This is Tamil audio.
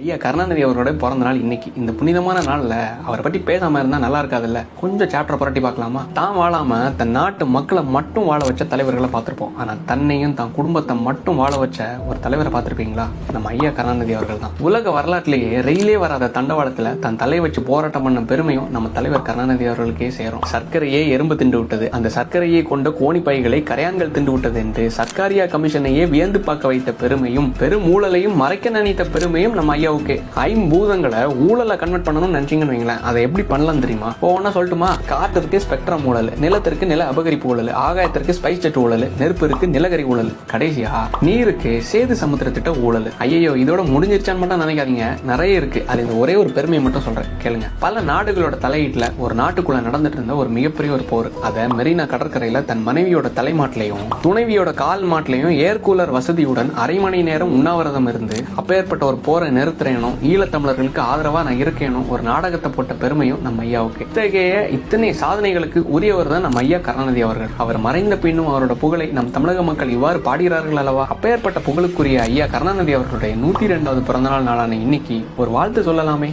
ஐயா கருணாநிதி அவரோட பிறந்த நாள் இன்னைக்கு. இந்த புனிதமான நாளில் அவரை பற்றி பேசாம இருந்தா நல்லா இருக்காதுல்ல? கொஞ்சம் சாப்டர் புரட்டி பார்க்கலாமா? தான் வாழாமல் தன் நாட்டு மக்களை மட்டும் வாழ வச்ச தலைவர்களை பார்த்திருப்போம். ஆனால் தன்னையும் தன் குடும்பத்தை மட்டும் வாழ வச்ச ஒரு தலைவரை பார்த்திருப்பீங்களா? நம்ம ஐயா கருணாநிதி அவர்கள் தான். உலக வரலாற்றிலேயே ரயிலே வராத தண்டவாளத்துல தன் தலை வச்சு போராட்டம் பண்ண பெருமையும் நம்ம தலைவர் கருணாநிதி அவர்களுக்கே சேரும். சர்க்கரையே எறும்பு திண்டு விட்டது. அந்த சர்க்கரையை கொண்ட கோணி பைகளை கரையான்கள் திண்டு விட்டது என்று சர்க்காரியா கமிஷனையே வியந்து பார்க்க வைத்த பெருமையும் பெரும் ஊழலையும் மறைக்க நினைத்த பெருமையும் நம்ம ஐயா ஓகே. ஐம்பூதங்களை ஊழலை கன்வெர்ட் பண்ணணும்னு நினைச்சீங்கன்னு வைங்களேன். அதை எப்படி பண்ணலாம் தெரியுமா? ஒவ்வொன்றா சொல்லட்டுமா? காற்றிற்கு ஸ்பெக்ட்ரம் ஊழல் நிலத்திற்கு நில அபகரிப்பு ஊழல் ஆகாயத்திற்கு ஸ்பைஸ் ஜெட் ஊழல் நெருப்பிற்கு நிலக்கரி ஊழல். கடைசியா நீருக்கு சேது சமுத்திர திட்ட ஊழல். ஐயோ இதோட முடிஞ்சிருச்சான்னு மட்டும் நினைக்காதீங்க. நிறைய இருக்கு. அது இந்த ஒரே ஒரு பெருமையை மட்டும் சொல்றேன். கேளுங்க. பல நாடுகளோட தலையீட்டுல ஒரு நாட்டுக்குள்ள நடந்துட்டு இருந்த ஒரு மிகப்பெரிய ஒரு போர். அதை மெரினா கடற்கரையில தன் மனைவியோட தலைமாட்டிலையும் துணைவியோட கால் மாட்டிலையும் ஏர் கூலர் வசதியுடன் அரை மணி நேரம் உண்ணாவிரதம் இருந்து அப்பேற்பட்ட ஒரு போரை நிறுத்துறேனும் ஈழத்தமிழர்களுக்கு ஆதரவா நான் இருக்கேனும் ஒரு நாடகத்தை போட்ட பெருமையும் நம்ம ஐயாவுக்கு. இத்தகைய இத்தனை சாதனைகளுக்கு உரியவர் தான் நம்ம ஐயா கருணாநிதி அவர்கள். அவர் மறைந்த பின்னும் அவரோட புகழை நம் தமிழக மக்கள் இவ்வாறு பாடுகிறார்கள் அல்லவா? அப்பேற்பட்ட புகழுக்குரிய ஐயா கருணாநிதி அவர்களுடைய நூத்தி இரண்டாவது பிறந்தநாள் நாளான இன்னைக்கு ஒரு வாழ்த்து சொல்லலாமே.